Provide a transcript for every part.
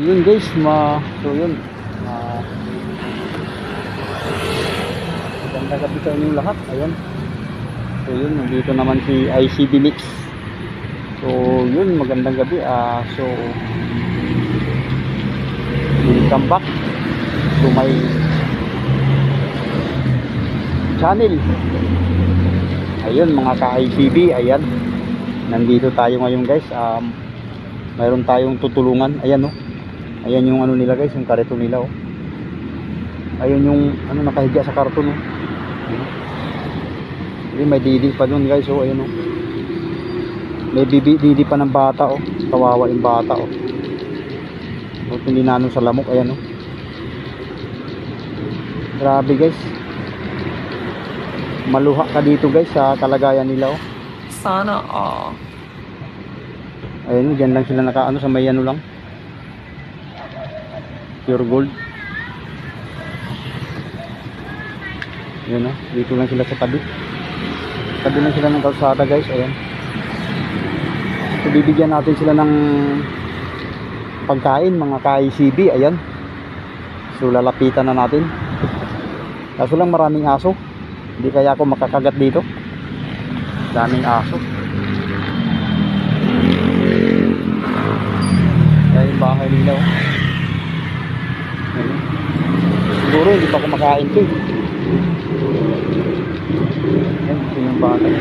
Yun guys, ma so yun. Uh, maganda gabi sa inyong lahat. Ayan. So yun, nandito naman si ICB Mix. So yun, magandang gabi. Ah, so welcome back to my channel. Ayun mga ka-ICB, ayan. Nandito tayo ngayon guys. Um, mayroon tayong tutulungan. Ayan oh. Ayan yung ano nila guys, yung karton nila oh. Ayun yung ano nakahiga sa karton oh. Ayan. May didi pa doon guys oh, ayun oh. May bibi, didi pa ng bata oh. Kawawa yung bata oh. Oh, pininano sa lamok, ayan oh. Grabe guys. Maluha ka dito guys sa kalagayan nila oh. Sana all. Ayun, dyan lang sila nakaano sa may ano lang. Pure gold. Yun oh, dito lang sila sa tabi. Tabi lang sila ng kalsada guys, ayan. So, bibigyan natin sila ng pagkain, mga ka-ICB, ayan. So lalapitan na natin. Kaso lang maraming aso. Hindi kaya ako makakagat dito. Daming aso. Kaya yung bahay nila oh. Ayun. Siguro hindi pa kumakain to eh. Yan, ito yung bahay.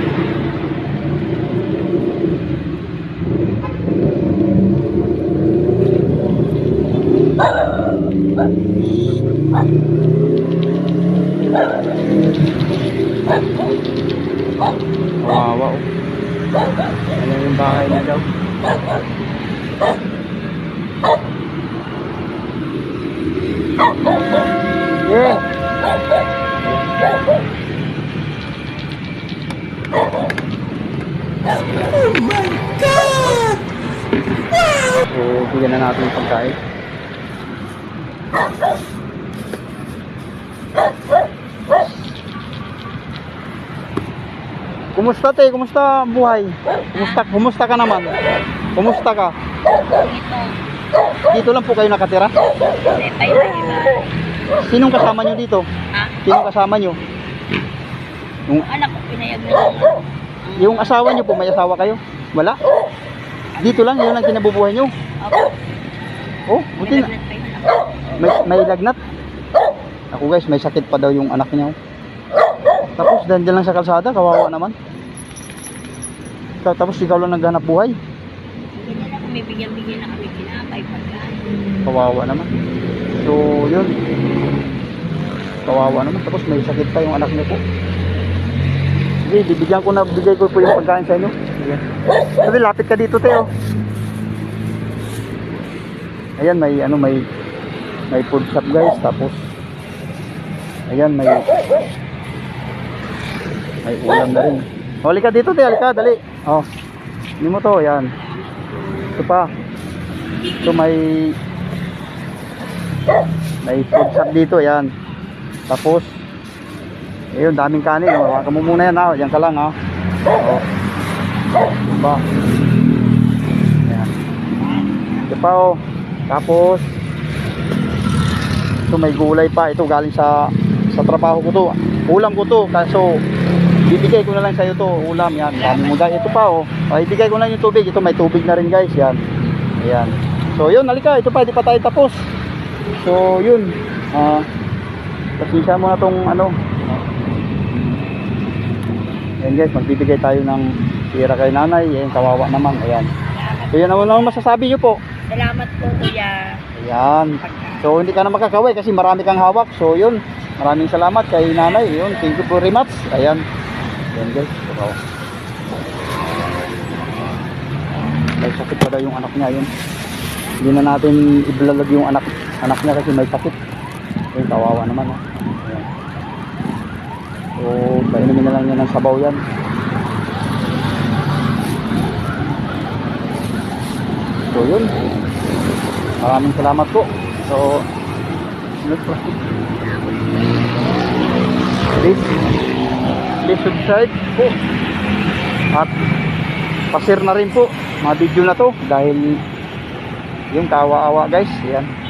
Kawawa oh. Ayan yung bahay nila oh. Yeah. Bigyan na natin yung pagkain. Kumusta te? Kumusta buhay? Kumusta, kumusta ka naman? Kumusta ka? Dito lang po kayo nakatira? Sinong kasama nyo dito? Sinong kasama nyo? Yung, Anak ko pinayag na yung asawa nyo po, may asawa kayo? Wala? Dito lang, yun ang kinabubuhay nyo? Ako, Oh, buti na. May, may lagnat. Ako guys, may sakit pa daw yung anak niya. oh. Tapos dandyan lang sa kalsada, kawawa naman. Ta- Tapos ikaw lang naghanap buhay. Ganyan lang kami, bigyan-bigyan na kami kinapay pagkain. Kawawa naman. So, yun. Kawawa naman. Tapos may sakit pa yung anak niya po. Sige, bibigyan ko na, bigay ko po yung pagkain sa inyo. Sige. Sabi, lapit ka dito, Teo. Ayan, may, ano, may, may food shop, guys. Tapos, ayan, may, may ulam na rin. Huli ka dito, Teo. Halika, dali. Oh, hindi mo to, ayan. Ito pa. Ito may may food shop dito, ayan. Tapos, ayun, daming kanin. Hawakan mo muna yan, ha. Yan ka lang, ha. Oh. Diba? Ayan. Pa, oh. Tapos, ito may gulay pa. Ito galing sa sa trabaho ko to. Ulam ko to. Kaso, bibigay ko na lang sa'yo to. Ulam, yan. Dami mo guys. Ito pa, oh. Ay, ibigay ko na yung tubig. Ito may tubig na rin, guys. Yan. Ayan. So, yun. Halika. Ito pa. Di pa tayo tapos. So, yun. Ah, pasensya mo na tong ano. Ayan guys, magbibigay tayo ng pira kay nanay. Ayan, kawawa naman. Ayan. So, yan naman masasabi nyo po. Salamat po, kuya. Ayan. So, hindi ka na makakaway kasi marami kang hawak. So, yun. Maraming salamat kay nanay. Yun, thank you very much. Ayan. Ayan guys. So. May sakit pa daw yung anak niya. Yun. Hindi na natin iblalag yung anak anak niya kasi may sakit. Ayun, kawawa naman. Oh. Ayan. So, painumin na lang niya ng sabaw yan. So, yun. Maraming salamat po. So. Please, please subscribe po. At, pasir na rin po mga video na to dahil Yung kawa-awa guys. Ayan.